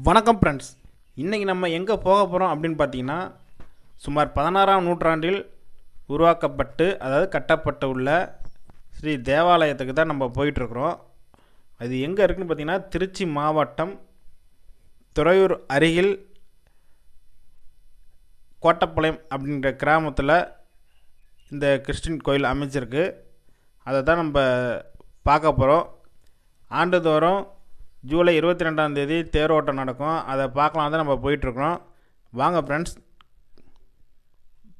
வணக்கம் ஃப்ரெண்ட்ஸ் இன்றைக்கி நம்ம எங்கே போக போகிறோம் அப்படின்னு பார்த்தீங்கன்னா சுமார் பதினாறாம் நூற்றாண்டில் உருவாக்கப்பட்டு அதாவது கட்டப்பட்டு உள்ள ஸ்ரீ தேவாலயத்துக்கு தான் நம்ம போயிட்டுருக்குறோம் அது எங்கே இருக்குன்னு பார்த்தீங்கன்னா திருச்சி மாவட்டம் துறையூர் அருகில் கோட்டப்பாளையம் அப்படின்ற கிராமத்தில் இந்த கிறிஸ்டின் கோயில் அமைச்சிருக்கு அதை தான் நம்ம பார்க்க போகிறோம் ஆண்டுதோறும் ஜூலை இருபத்தி ரெண்டாம் தேதி தேரோட்டம் நடக்கும். அதை பார்க்கலாம் தான் நம்ம போயிட்டுருக்குறோம். வாங்க ஃப்ரெண்ட்ஸ்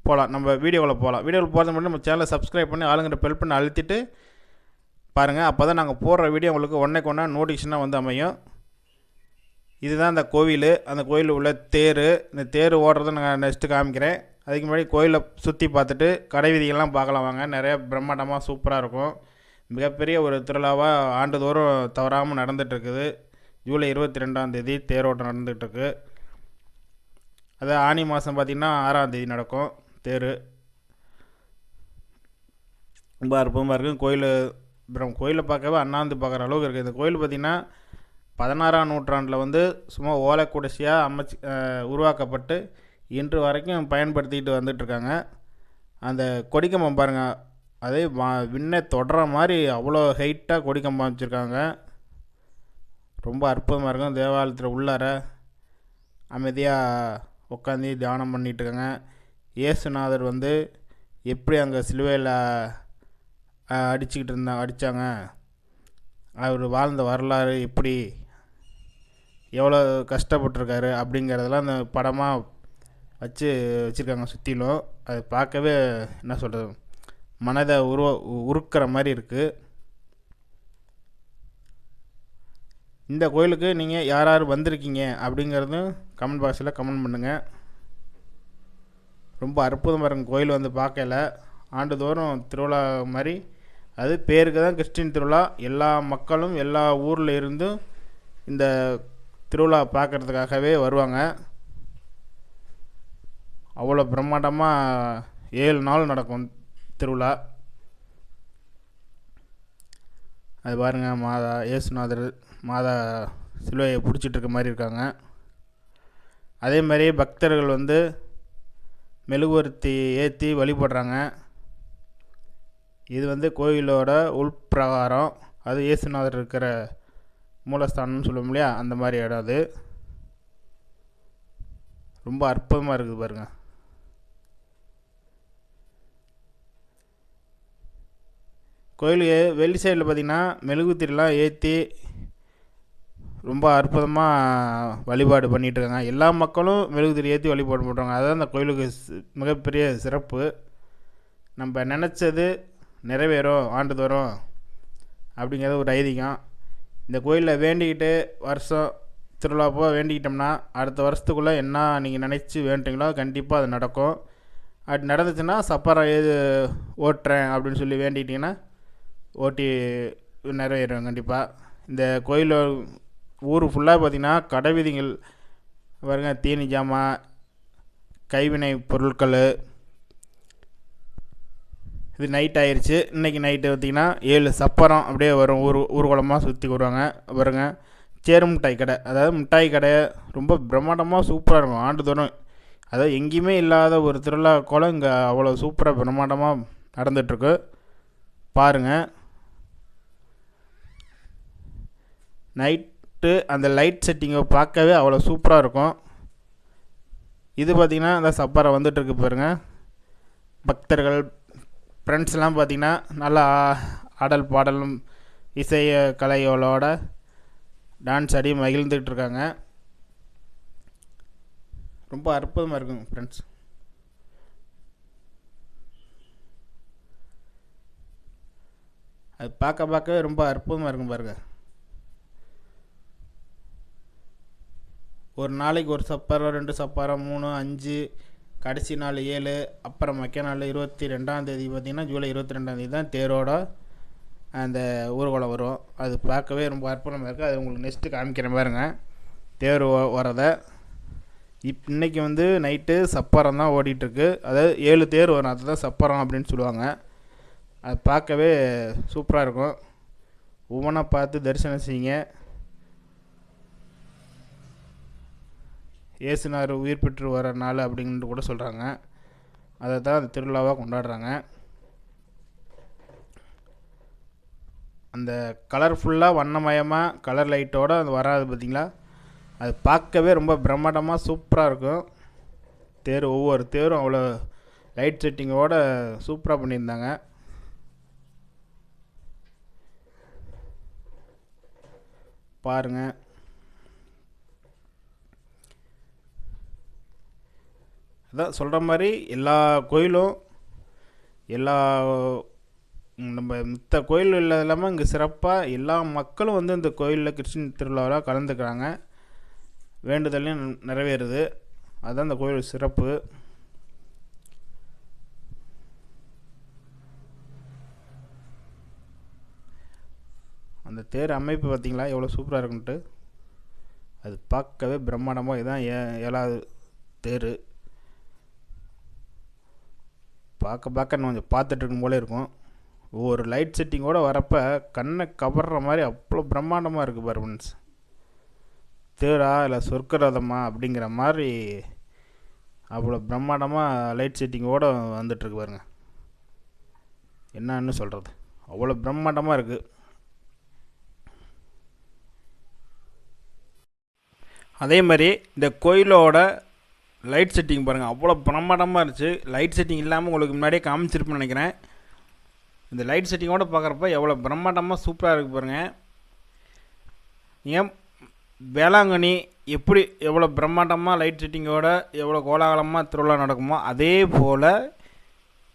போகலாம் நம்ம வீடியோவில் போகலாம் வீடியோவில் போகிறது மட்டும் நம்ம சேனலை சப்ஸ்கிரைப் பண்ணி ஆளுங்கிற பெல் பண்ணி அழுத்திட்டு பாருங்கள் அப்போ தான் நாங்கள் போடுற வீடியோ உங்களுக்கு ஒன்றைக்கு ஒன்றா நோட்டிஃபிகேஷனாக வந்து அமையும். இதுதான் அந்த கோவில். அந்த கோயிலில் உள்ள தேர். இந்த தேர் ஓடுறதை நான் நெக்ஸ்ட்டு காமிக்கிறேன். அதுக்கு முன்னாடி கோயிலை சுற்றி பார்த்துட்டு கடை வீதிகள்லாம் பார்க்கலாம் வாங்க. நிறைய பிரம்மாண்டமாக சூப்பராக இருக்கும். மிகப்பெரிய ஒரு திருவிழாவாக ஆண்டுதோறும் தவறாமல் நடந்துகிட்ருக்குது. ஜூலை இருபத்தி ரெண்டாம் தேதி தேரோட்டம் நடந்துகிட்ருக்கு. அது ஆனி மாதம் பார்த்திங்கன்னா ஆறாம் தேதி நடக்கும் தேர். ரொம்ப அற்புதமாக இருக்கும் கோயில் அப்புறம் கோயிலை பார்க்கவே அண்ணாந்து பார்க்குற அளவுக்கு இருக்குது இந்த கோயில் பார்த்திங்கன்னா பதினாறாம் நூற்றாண்டில் வந்து சும்மா ஓலை குடிசையாக அமைச்சு உருவாக்கப்பட்டு இன்று வரைக்கும் பயன்படுத்திக்கிட்டு வந்துட்டுருக்காங்க அந்த கொடிக்கம்பம் பாருங்கள் அதே வா விண்ணை தொடுற மாதிரி அவ்வளோ ஹைட்டாக கொடி கம்பம் வச்சுருக்காங்க. ரொம்ப அற்புதமாக இருக்கும் தேவாலயத்தில் உள்ளார. அமைதியாக உட்காந்து தியானம் பண்ணிகிட்ருக்காங்க இருக்காங்க இயேசுநாதர் வந்து எப்படி அங்கே சிலுவையில் அடிச்சுக்கிட்டு இருந்தாங்க அடித்தாங்க அவர் வாழ்ந்த வரலாறு எப்படி எவ்வளோ கஷ்டப்பட்டிருக்காரு அப்படிங்கிறதெல்லாம் அந்த படமாக வச்சு வச்சுருக்காங்க சுற்றிலும் அது பார்க்கவே என்ன சொல்கிறது மனதை உருவ உருக்கிற மாதிரி இருக்குது இந்த கோயிலுக்கு நீங்கள் யார் யார் வந்திருக்கீங்க அப்படிங்கிறதும் கமெண்ட் பாக்ஸில் கமெண்ட் பண்ணுங்கள் ரொம்ப அற்புதமாக இருக்கும் கோயில் வந்து பார்க்கல. ஆண்டுதோறும் திருவிழா மாதிரி. அது பேருக்கு தான் கிறிஸ்டின் திருவிழா. எல்லா மக்களும் எல்லா ஊரில் இருந்தும் இந்த திருவிழா பார்க்குறதுக்காகவே வருவாங்க. அவ்வளோ பிரம்மாண்டமாக ஏழு நாள் நடக்கும். திருவிழா. அது பாருங்கள் மாதா இயேசுநாதர் மாதா சிலுவையை பிடிச்சிட்ருக்க மாதிரி இருக்காங்க. அதே மாதிரி பக்தர்கள் வந்து மெழுகுவர்த்தி ஏற்றி வழிபடுறாங்க. இது வந்து கோயிலோட உள்பிரகாரம். அது இயேசுநாதர் இருக்கிற மூலஸ்தானம்னு சொல்லுவோம் இல்லையா? அந்த மாதிரி இடம் அது. ரொம்ப அற்புதமாக இருக்குது பாருங்கள் கோயிலுக்கு வெளி சைடில் பார்த்திங்கன்னா மெழுகுத்திரிலாம் ஏற்றி ரொம்ப அற்புதமாக வழிபாடு பண்ணிகிட்டு இருக்காங்க எல்லா மக்களும் மெழுகுத்திரி ஏற்றி வழிபாடு பண்ணுறாங்க அதுதான் அந்த கோயிலுக்கு மிகப்பெரிய சிறப்பு. நம்ம நினச்சது நிறைவேறும் ஆண்டுதோறும் அப்படிங்கிறது ஒரு ஐதீகம். இந்த கோயிலில் வேண்டிக்கிட்டு வருஷம் திருவிழாப்போ வேண்டிக்கிட்டோம்னா அடுத்த வருஷத்துக்குள்ளே என்ன நீங்கள் நினச்சி வேண்டுறீங்களோ கண்டிப்பாக அது நடக்கும். அது நடந்துச்சுன்னா சப்பரம் ஏது ஓட்டுறேன் அப்படின்னு சொல்லி வேண்டிக்கிட்டிங்கன்னா ஓட்டி நிறைவேறும் கண்டிப்பாக இந்த கோயில் ஊர் ஃபுல்லாக பார்த்திங்கன்னா கடை வீதிகள் பாருங்க தீனி ஜாமான் கைவினை பொருட்கள். இது நைட் ஆயிடுச்சு இன்றைக்கி நைட்டு பார்த்திங்கன்னா ஏழு சப்பரம் அப்படியே வரும். ஊர் ஊர்வலமாக சுற்றி வருவாங்க. பாருங்க சேரு மிட்டாய் கடை. அதாவது மிட்டாய் கடை ரொம்ப பிரம்மாண்டமாக சூப்பராக இருக்கும். ஆண்டுதோறும். அதாவது எங்கேயுமே இல்லாத ஒரு திருவிழா கோலம் இங்கே அவ்வளோ சூப்பராக பிரம்மாண்டமாக நடந்துகிட்ருக்கு பாருங்கள் நைட்டு அந்த லைட் செட்டிங்கை பார்க்கவே அவ்வளோ சூப்பராக இருக்கும். இது பார்த்திங்கன்னா அந்த சப்பரை வந்துட்டுருக்கு பாருங்கள் பக்தர்கள் ஃப்ரெண்ட்ஸ்லாம் பார்த்திங்கன்னா நல்லா ஆடல் பாடலும் இசைய கலைகளோட டான்ஸ் ஆடி மகிழ்ந்துக்கிட்டு இருக்காங்க. ரொம்ப அற்புதமாக இருக்குங்க ஃப்ரெண்ட்ஸ் அது பார்க்க பார்க்கவே ரொம்ப அற்புதமாக இருக்கும் பாருங்கள் ஒரு நாளைக்கு ஒரு சப்பரம் ரெண்டு சப்பரம் மூணு அஞ்சு கடைசி நாள் ஏழு அப்புறம் மக்க நாள் இருபத்தி ரெண்டாம் தேதி பார்த்திங்கன்னா ஜூலை இருபத்தி ரெண்டாம் தேதி தான் தேரோட அந்த ஊர்வலம் வரும். அது பார்க்கவே ரொம்ப அற்புதமாக இருக்குது அது உங்களுக்கு நெக்ஸ்ட்டு காமிக்கிறேன் பாருங்க. தேர் வரத வரதை இப் இன்னைக்கு வந்து நைட்டு சப்பரம் தான் ஓடிட்டுருக்கு. அதாவது ஏழு தேர் வரும். அதுதான் சப்பரம் அப்படின்னு சொல்லுவாங்க. அது பார்க்கவே சூப்பராக இருக்கும். ஒவ்வொன்றா பார்த்து தரிசனம் செய்யுங்க. இயேசுனார் உயிர் பெற்று வர நாள் அப்படின்ட்டு கூட சொல்கிறாங்க அதை தான் அந்த திருவிழாவாக கொண்டாடுறாங்க. அந்த கலர்ஃபுல்லாக வண்ணமயமாக கலர் லைட்டோடு அது வராது பார்த்திங்களா அது பார்க்கவே ரொம்ப பிரம்மாண்டமாக சூப்பராக இருக்கும். தேர் ஒவ்வொரு தேரும் அவ்வளோ லைட் செட்டிங்கோட சூப்பராக பண்ணியிருந்தாங்க. பாருங்கள் அதான் சொல்கிற மாதிரி எல்லா கோயிலும் எல்லா நம்ம மற்ற கோயில் இல்லாமல் இங்கே சிறப்பாக எல்லா மக்களும் வந்து இந்த கோயிலில் கிறிஸ்டின் திருவிழாவில் கலந்துக்கிறாங்க. வேண்டுதலையும் நிறைவேறுது. அதுதான் இந்த கோயில் சிறப்பு. அந்த தேர் அமைப்பு பார்த்திங்களா எவ்வளோ சூப்பராக இருக்குன்ட்டு. அது பார்க்கவே பிரம்மாண்டமாக இதுதான் ஏ ஏழாவது தேர். பார்க்க பார்க்க இன்னும் கொஞ்சம் பார்த்துட்ருக்கும் போலே இருக்கும். ஒவ்வொரு லைட் செட்டிங்கோட வரப்போ கண்ணை கவர்ற மாதிரி அவ்வளோ பிரம்மாண்டமாக இருக்குது பாரு ஃப்ரெண்ட்ஸ் தேரா இல்லை சொர்க்கரதமா அப்படிங்கிற மாதிரி அவ்வளோ பிரம்மாண்டமாக லைட் செட்டிங்கோடு வந்துட்டுருக்கு பாருங்க. என்னன்னு சொல்கிறது அவ்வளோ பிரம்மாண்டமாக இருக்குது அதே மாதிரி இந்த கோயிலோட லைட் செட்டிங் பாருங்கள் அவ்வளோ பிரமாண்டமாக இருந்துச்சு. லைட் செட்டிங் இல்லாமல் உங்களுக்கு முன்னாடியே காமிச்சிருப்பேன்னு நினைக்கிறேன். இந்த லைட் செட்டிங்கோட பார்க்குறப்ப எவ்வளோ பிரம்மாண்டமாக சூப்பராக இருக்குது பாருங்கள் ஏன்? வேளாங்கண்ணி எப்படி எவ்வளோ பிரம்மாண்டமாக லைட் செட்டிங்கோட எவ்வளோ கோலாகலமாக திருவிழா நடக்குமோ அதே போல்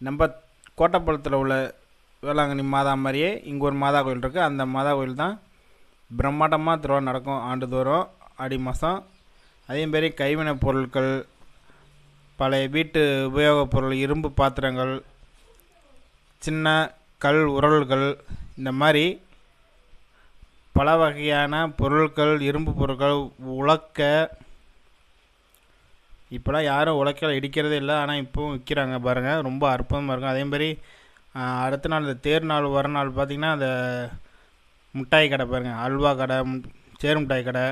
நம்ம கோட்டப்பாளத்தில் உள்ள வேளாங்கண்ணி மாதா மாதிரியே இங்கே ஒரு மாதா கோயில் இருக்குது அந்த மாதா கோயில் தான் பிரம்மாண்டமாக திருவிழா நடக்கும் ஆண்டுதோறும் ஆடி மாதம் அதேமாரி கைவினைப் பொருட்கள் பழைய வீட்டு உபயோகப் பொருள் இரும்பு பாத்திரங்கள் சின்ன கல் உரல்கள் இந்த மாதிரி பல வகையான பொருட்கள் இரும்பு பொருட்கள் உலக்க. இப்போலாம் யாரும் உலக்கையில் இடிக்கிறதே இல்லை ஆனால் இப்போவும் விற்கிறாங்க பாருங்கள் ரொம்ப அற்புதமாக இருக்கும். அதேமாதிரி அடுத்த நாள் இந்த தேர் நாள் வர நாள் பார்த்திங்கன்னா அந்த மிட்டாய் கடை பாருங்கள் அல்வா கடை சேர் மிட்டாய் கடை.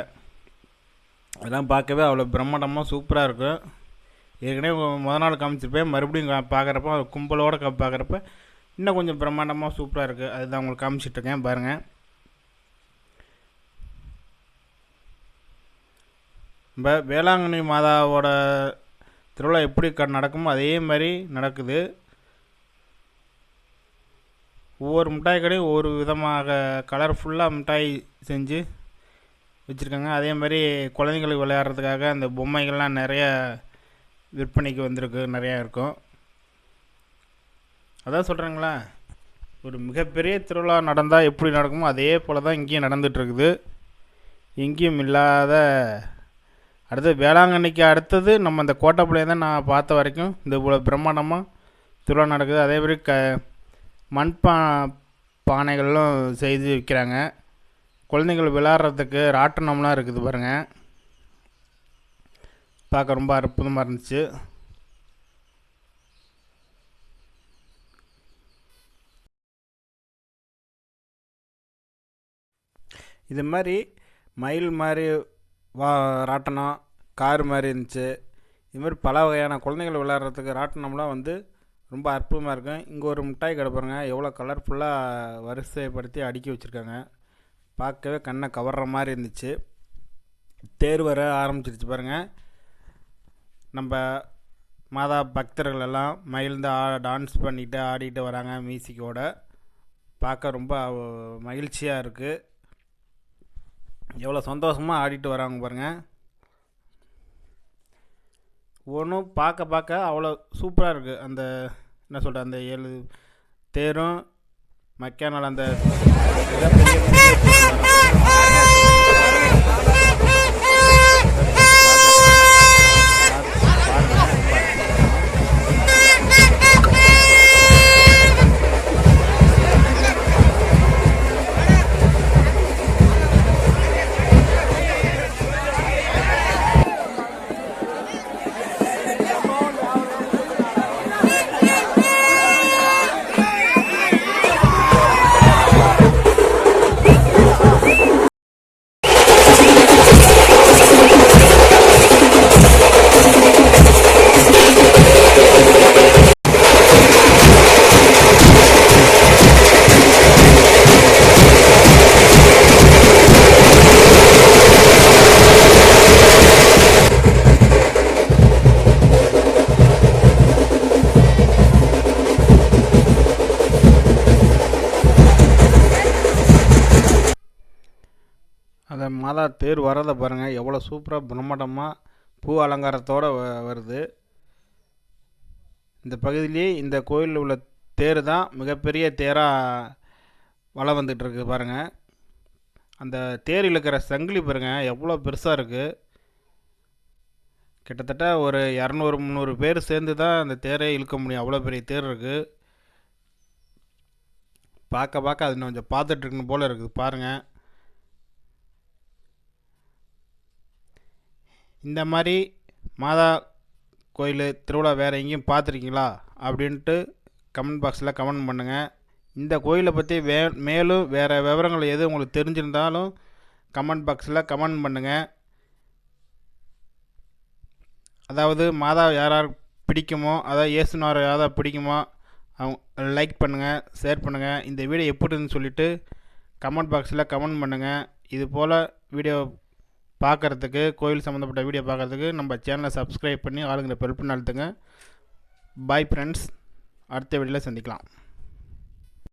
அதெல்லாம் பார்க்கவே அவ்வளோ பிரம்மாண்டமாக சூப்பராக இருக்கும். ஏற்கனவே மொதல் நாள் காமிச்சிருப்பேன் மறுபடியும் பார்க்குறப்ப அது கும்பலோடு க பார்க்குறப்ப இன்னும் கொஞ்சம் பிரம்மாண்டமாக சூப்பராக இருக்குது அதுதான் உங்களுக்கு காமிச்சிட்ருக்கேன் பாருங்கள் இப்போ வேளாங்கண்ணி மாதாவோட திருவிழா எப்படி க நடக்குமோ அதே மாதிரி நடக்குது. ஒவ்வொரு மிட்டாய் கடையும் ஒவ்வொரு விதமாக கலர்ஃபுல்லாக மிட்டாய் செஞ்சு வச்சுருக்காங்க. அதே மாதிரி குழந்தைங்களுக்கு விளையாடுறதுக்காக அந்த பொம்மைகள்லாம் நிறைய விற்பனைக்கு வந்திருக்கு நிறையா இருக்கும். அதான் சொல்கிறேங்களா ஒரு மிகப்பெரிய திருவிழா நடந்தால் எப்படி நடக்குமோ அதே போல் தான் இங்கேயும் நடந்துகிட்ருக்குது எங்கேயும் இல்லாத அடுத்து வேளாங்கண்ணிக்கு அடுத்தது நம்ம இந்த கோட்டைப்பாளையம் தான் நான் பார்த்த வரைக்கும் இந்த இவ்வளோ பிரம்மாண்டமாக திருவிழா நடக்குது. அதே மாதிரி க மண்பா பானைகளும் செய்து விற்கிறாங்க குழந்தைகள் விளாட்றதுக்கு ராட்டினம்லாம் இருக்குது பாருங்கள் பார்க்க ரொம்ப அற்புதமாக இருந்துச்சு. இது மாதிரி மயில் மாதிரி வா ராட்டினம் கார் மாதிரி இருந்துச்சு. இது மாதிரி பல வகையான குழந்தைகள் விளையாடுறதுக்கு ராட்டினம்லாம் வந்து ரொம்ப அற்புதமாக இருக்கும். இங்கே ஒரு மிட்டாய் கடை பாருங்க. எவ்வளோ கலர்ஃபுல்லாக வரிசைப்படுத்தி அடுக்கி வச்சுருக்காங்க. பார்க்கவே கண்ணை கவர்ற மாதிரி இருந்துச்சு. தேர் வர ஆரம்பிச்சிருச்சு பாருங்கள் நம்ம மாதா பக்தர்கள் எல்லாம் மகிழ்ந்து ஆ டான்ஸ் பண்ணிட்டு ஆடிட்டு வராங்க மியூசிக்கோட பார்க்க ரொம்ப மகிழ்ச்சியாக இருக்குது எவ்வளோ சந்தோஷமாக ஆடிட்டு வராங்க பாருங்கள் ஒன்றும் பார்க்க பார்க்க அவ்வளோ சூப்பராக இருக்குது அந்த என்ன சொல்கிற அந்த ஏழு தேரும் மக்கானால் அந்த தேர் வரதை பாருங்கள் எவ்வளோ சூப்பராக பிரம்மாண்டமாக பூ அலங்காரத்தோடு வருது. இந்த பகுதியிலே இந்த கோயிலில் உள்ள தேர் தான் மிகப்பெரிய தேராக வளம் வந்துகிட்ருக்கு பாருங்கள் அந்த தேர் இழுக்கிற சங்கிலி பாருங்கள் எவ்வளோ பெருசாக இருக்குது கிட்டத்தட்ட ஒரு இரநூறு முந்நூறு பேர் சேர்ந்து தான் அந்த தேரை இழுக்க முடியும். அவ்வளோ பெரிய தேர் இருக்குது பார்க்க பார்க்க அது இன்னும் கொஞ்சம் பார்த்துட்ருக்குன்னு போல் இருக்குது. பாருங்கள் இந்த மாதிரி மாதா கோயில் திருவிழா வேறு எங்கேயும் பார்த்துருக்கீங்களா? அப்படின்ட்டு கமெண்ட் பாக்ஸில் கமெண்ட் பண்ணுங்கள் இந்த கோயிலை பற்றி வே மேலும் வேறு விவரங்கள் எது உங்களுக்கு தெரிஞ்சிருந்தாலும் கமெண்ட் பாக்ஸில் கமெண்ட் பண்ணுங்கள் அதாவது மாதா யாரார் பிடிக்குமோ அதாவது இயேசுனார் யாராவது பிடிக்குமோ அவங்க லைக் பண்ணுங்கள் ஷேர் பண்ணுங்கள் இந்த வீடியோ எப்படி இருந்துன்னு சொல்லிவிட்டு கமெண்ட் பாக்ஸில் கமெண்ட் பண்ணுங்கள் இது போல் வீடியோ பார்க்குறதுக்கு கோயில் சம்மந்தப்பட்ட வீடியோ பார்க்குறதுக்கு நம்ம சேனலை சப்ஸ்கிரைப் பண்ணி ஆளுங்களை பெருப்பு பண்ணி அழுத்துங்க. பாய் ஃப்ரெண்ட்ஸ் அடுத்த வீடியோவில் சந்திக்கலாம்.